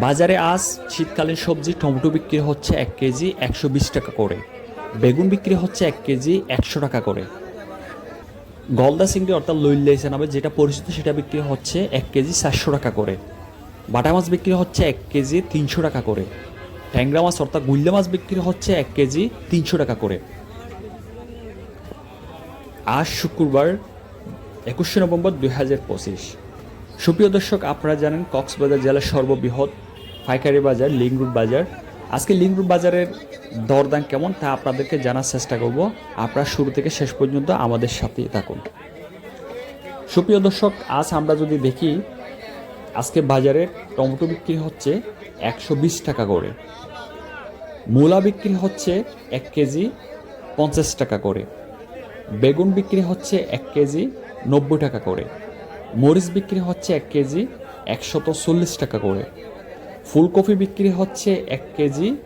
বাজারে আজ শীতকালীন সবজি, টমেটো বিক্রি হচ্ছে এক কেজি একশো বিশ টাকা করে। বেগুন বিক্রি হচ্ছে এক কেজি একশো টাকা করে। গলদা চিংড়ি অর্থাৎ লইল্লাইসা নামে যেটা পরিচিত সেটা বিক্রি হচ্ছে এক কেজি চারশো টাকা করে। বাটা মাছ বিক্রি হচ্ছে এক কেজি তিনশো টাকা করে। ট্যাংরা মাছ অর্থাৎ গুল্লা মাছ বিক্রি হচ্ছে এক কেজি তিনশো টাকা করে। আজ শুক্রবার একুশে নভেম্বর দুই হাজার পঁচিশ। সুপ্রিয় দর্শক, আপনারা জানেন কক্সবাজার জেলার সর্ববৃহৎ পাইকারি বাজার লিং রুট বাজার। আজকে লিং রুট বাজারের দরদাম কেমন তা আপনাদেরকে জানার চেষ্টা করব। আপনারা শুরু থেকে শেষ পর্যন্ত আমাদের সাথেই থাকুন। সুপ্রিয় দর্শক, আজ আমরা যদি দেখি, আজকে বাজারে টমেটো বিক্রি হচ্ছে একশো বিশ টাকা করে। মূলা বিক্রি হচ্ছে এক কেজি পঞ্চাশ টাকা করে। বেগুন বিক্রি হচ্ছে এক কেজি নব্বই টাকা করে। মরিচ বিক্রি হচ্ছে এক কেজি একশত চল্লিশ টাকা করে। ফুলকপি বিক্রি হচ্ছে এক কেজি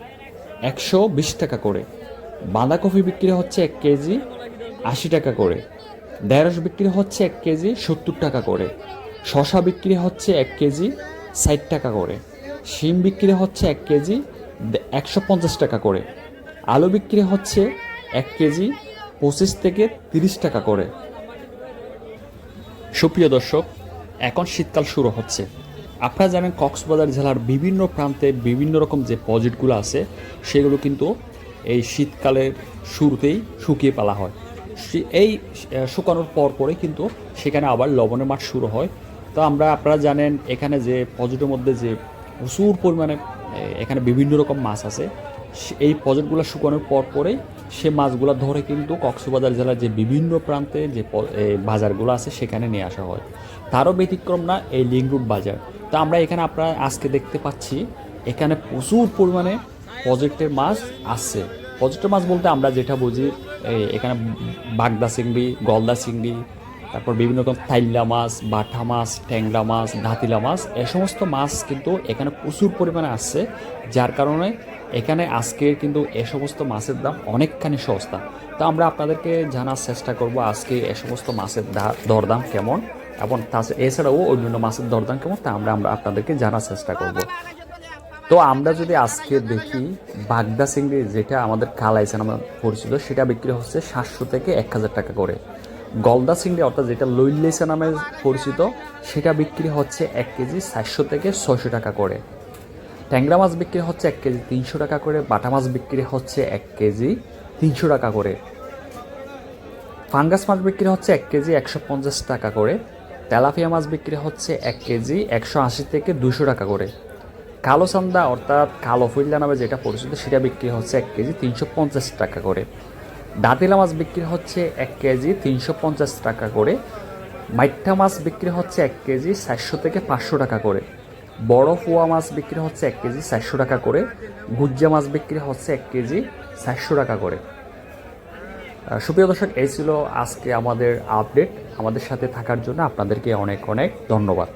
একশো বিশ টাকা করে। বাঁধাকপি বিক্রি হচ্ছে এক কেজি আশি টাকা করে। ঢেঁড়স বিক্রি হচ্ছে এক কেজি সত্তর টাকা করে। শশা বিক্রি হচ্ছে এক কেজি ষাট টাকা করে। শিম বিক্রি হচ্ছে এক কেজি একশো পঞ্চাশ টাকা করে। আলু বিক্রি হচ্ছে এক কেজি পঁচিশ থেকে তিরিশ টাকা করে। সুপ্রিয় দর্শক, এখন শীতকাল শুরু হচ্ছে। আপনারা জানেন, কক্সবাজার জেলার বিভিন্ন প্রান্তে বিভিন্ন রকম যে প্রজেক্টগুলো আছে, সেগুলো কিন্তু এই শীতকালের শুরুতেই শুকিয়ে ফেলা হয়। এই শুকানোর পর পরে কিন্তু সেখানে আবার লবণের মাঠ শুরু হয়। তো আমরা, আপনারা জানেন, এখানে যে প্রজেক্টের মধ্যে যে প্রচুর পরিমাণে এখানে বিভিন্ন রকম মাছ আছে। এই প্রজেক্টগুলো শুকানোর পর পরেই সে মাছগুলো ধরে কিন্তু কক্সবাজার জেলার যে বিভিন্ন প্রান্তে যে বাজারগুলো আছে সেখানে নিয়ে আসা হয়। তারও ব্যতিক্রম না এই লিঙ্ক বাজার। তো আমরা এখানে আপনারা আজকে দেখতে পাচ্ছি, এখানে প্রচুর পরিমাণে প্রজেক্টের মাছ আসছে। প্রজেক্টের মাছ বলতে আমরা যেটা বুঝি এখানে বাগদা চিংড়ি, গলদা চিংড়ি, তারপর বিভিন্ন রকম থাইল্লা মাছ, বাটা মাছ, ট্যাংরা মাছ, ধাতিলা মাছ, এ সমস্ত মাছ কিন্তু এখানে প্রচুর পরিমাণে আসছে। যার কারণে এখানে আজকে কিন্তু এ সমস্ত মাছের দাম অনেকখানি সস্তা। তো আমরা আপনাদেরকে জানার চেষ্টা করব আজকে এ সমস্ত মাছের দরদাম কেমন এবং এছাড়াও অন্যান্য মাছের দরদাম কেমন তা আমরা আমরা আপনাদেরকে জানার চেষ্টা করব। তো আমরা যদি আজকে দেখি বাগদা চিংড়ি যেটা আমাদের কালাইছে নামে পরিচিত, সেটা বিক্রি হচ্ছে সাতশো থেকে এক হাজার টাকা করে। গলদা চিংড়ি অর্থাৎ যেটা লইলেসা নামে পরিচিত, সেটা বিক্রি হচ্ছে এক কেজি চারশো থেকে ছয়শো টাকা করে। ট্যাংরা মাছ বিক্রি হচ্ছে এক কেজি তিনশো টাকা করে, বাটা মাছ বিক্রি হচ্ছে এক কেজি তিনশো টাকা করে। ফাঙ্গাস মাছ বিক্রি হচ্ছে এক কেজি একশো পঞ্চাশ টাকা করে। তেলাপিয়া মাছ বিক্রি হচ্ছে এক কেজি একশো আশি থেকে দুশো টাকা করে। কালো চান্দা অর্থাৎ কালো ফুল্লা নামে যেটা পরিচিত, সেটা বিক্রি হচ্ছে এক কেজি তিনশো পঞ্চাশ টাকা করে। দাঁতিলা মাছ বিক্রি হচ্ছে এক কেজি তিনশো পঞ্চাশ টাকা করে। মাইঠা মাছ বিক্রি হচ্ছে এক কেজি চারশো থেকে পাঁচশো টাকা করে। বড় ফোয়া মাছ বিক্রি হচ্ছে এক কেজি চারশো টাকা করে, গুজ্জা মাছ বিক্রি হচ্ছে এক কেজি চারশো টাকা করে। সুপ্রিয় দর্শক, এই ছিল আজকে আমাদের আপডেট আমাদের সাথে থাকার জন্য আপনাদেরকে অনেক অনেক ধন্যবাদ।